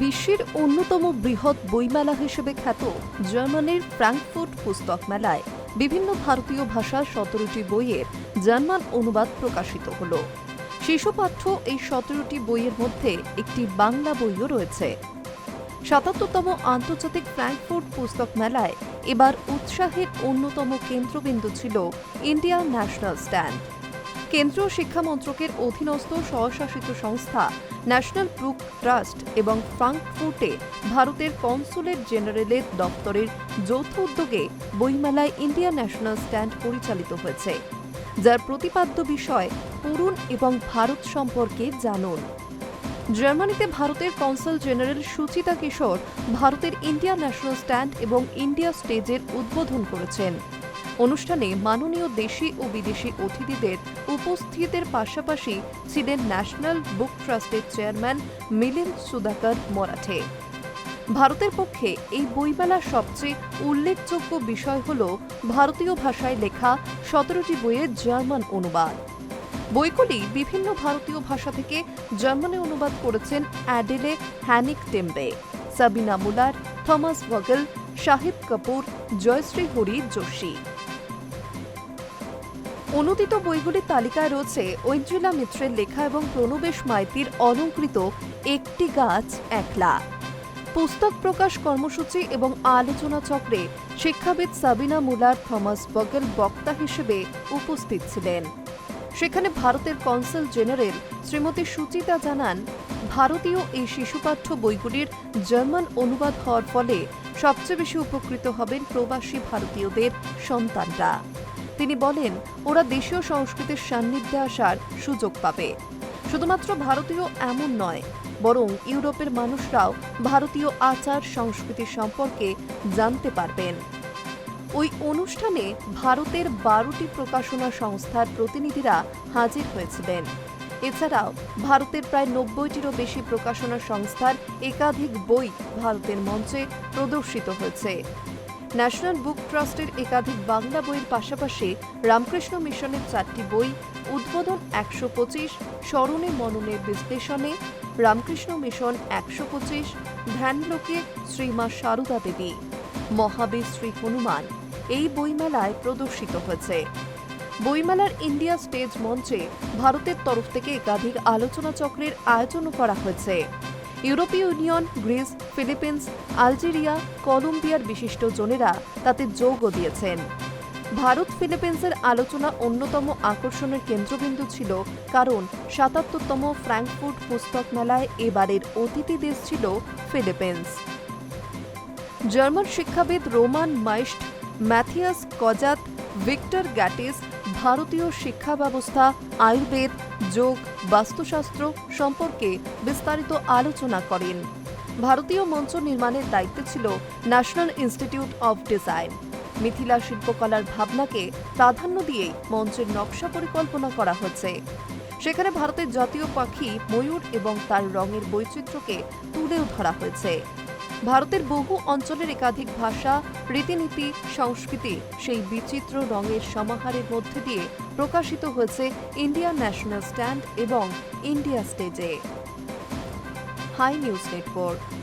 বিশ্বের অন্যতম বৃহৎ বইমেলা হিসেবে খ্যাত জার্মানির ফ্র্যাঙ্কফুর্ট পুস্তক মেলায় বিভিন্ন ভারতীয় ভাষার সতেরোটি বইয়ের জার্মান অনুবাদ প্রকাশিত হল। শিশুপাঠ্য এই সতেরোটি বইয়ের মধ্যে একটি বাংলা বইও রয়েছে। সাতাত্তরতম আন্তর্জাতিক ফ্র্যাঙ্কফুর্ট পুস্তক মেলায় এবার উৎসাহের অন্যতম কেন্দ্রবিন্দু ছিল ইন্ডিয়া ন্যাশনাল স্ট্যান্ড। কেন্দ্রীয় শিক্ষা মন্ত্রকের অধীনস্থ স্বশাসিত সংস্থা ন্যাশনাল বুক ট্রাস্ট এবং ফ্রাঙ্কফুর্টে ভারতের কনসুলেট জেনারেলের দপ্তরের যৌথ উদ্যোগে বইমেলায় ইন্ডিয়া ন্যাশনাল স্ট্যান্ড পরিচালিত হয়েছে, যার প্রতিপাদ্য বিষয় পড়ুন এবং ভারত সম্পর্কে জানুন জার্মানিতে ভারতের কনসাল জেনারেল সুচিতা কিশোর ভারতের ইন্ডিয়া ন্যাশনাল স্ট্যান্ড এবং ইন্ডিয়া স্টেজের উদ্বোধন করেছেন। অনুষ্ঠানে মাননীয় দেশি ও বিদেশি অতিথিদের উপস্থিতের পাশাপাশি ছিলেন ন্যাশনাল বুক ট্রাস্টের চেয়ারম্যান মিলিন্দ সুদাকর মরাঠে। ভারতের পক্ষে এই বইমেলার সবচেয়ে উল্লেখযোগ্য বিষয় হল ভারতীয় ভাষায় লেখা সতেরোটি বইয়ের জার্মান অনুবাদ। বইগুলি বিভিন্ন ভারতীয় ভাষা থেকে জার্মানে অনুবাদ করেছেন Adele হ্যানিক টেম্বে, Sabina Muller, Thomas Vogel, Shahid Kapoor, Jayashree Hari Joshi অনুদিত বইগুলির তালিকায় রয়েছে ঐন্দ্রিলা মিত্রের লেখা এবং প্রণবেশ মাইতির অলঙ্কৃত একটি গাছ একলা। পুস্তক প্রকাশ কর্মসূচি এবং আলোচনা চক্রে শিক্ষাবিদ সাবিনা মুলার, থমাস বগেল বক্তা হিসেবে উপস্থিত ছিলেন। সেখানে ভারতের কনসাল জেনারেল শ্রীমতী সুচিতা জানান, ভারতীয় এই শিশুপাঠ্য বইগুলির জার্মান অনুবাদ হওয়ার ফলে সবচেয়ে বেশি উপকৃত হবেন প্রবাসী ভারতীয়দের সন্তানরা। তিনি বলেন, ওরা দেশীয় সংস্কৃতির সান্নিধ্যে আসার সুযোগ পাবে। শুধুমাত্র ভারতীয় এমন নয়, বরং ইউরোপের মানুষরাও ভারতীয় আচার সংস্কৃতি সম্পর্কে জানতে পারবেন। ওই অনুষ্ঠানে ভারতের বারোটি প্রকাশনা সংস্থার প্রতিনিধিরা হাজির হয়েছিলেন। এছাড়াও ভারতের প্রায় নব্বইটিরও বেশি প্রকাশনা সংস্থার একাধিক বই ভারতের মঞ্চে প্রদর্শিত হয়েছে। ন্যাশনাল বুক ট্রাস্টের একাধিক বাংলা বইয়ের পাশাপাশি রামকৃষ্ণ মিশনের চারটি বই উদ্বোধন একশো পঁচিশ, স্মরণে মননে বিশ্লেষণে, রামকৃষ্ণ মিশন একশো পঁচিশ, ধ্যানলোকে শ্রীমা সারদা দেবী, মহাবীর শ্রী হনুমান। এই বইমেলায় প্রদর্শিত হয়েছে। বইমেলার ইন্ডিয়া স্টেজ মঞ্চে ভারতের তরফ থেকে একাধিক আলোচনা চক্রের আয়োজনও করা হয়েছে। ইউরোপীয় ইউনিয়ন, গ্রিস, ফিলিপিন্স, আলজেরিয়া, কলম্বিয়ার বিশিষ্ট জনেরা তাতে যোগও দিয়েছেন। ভারত, ফিলিপিন্সের আলোচনা অন্যতম আকর্ষণের কেন্দ্রবিন্দু ছিল, কারণ সাতাত্তরতম ফ্র্যাঙ্কফুর্ট পুস্তক মেলায় এবারের অতিথি দেশ ছিল ফিলিপিন্স। জার্মান শিক্ষাবিদ রোমান মাইস্ট ম্যাথিয়াস কজাত, ভিক্টর গ্যাটিস, ভারতীয় শিক্ষা ব্যবস্থা, আয়ুর্বেদ যোগ, বাস্তুশাস্ত্র সম্পর্কে বিস্তারিত আলোচনা করেন। ভারতীয় মঞ্চ নির্মাণের দায়িত্বে ছিল National Institute of Design. Mithila শিল্পকলার ভাবনাকে প্রাধান্য দিয়ে মঞ্চের নকশা পরিকল্পনা করা হয়েছে সেখানে ভারতের জাতীয় পাখি, ময়ূর এবং তার রঙের বৈচিত্র্যকে তুলেও ধরা হয়েছে। ভারতের বহু অঞ্চলের একাধিক ভাষা, রীতিনীতি, সংস্কৃতি সেই বিচিত্র রঙের সমাহারের মধ্যে দিয়ে প্রকাশিত হয়েছে ইন্ডিয়া ন্যাশনাল স্ট্যান্ড এবং ইন্ডিয়া স্টেজে। Hi news network.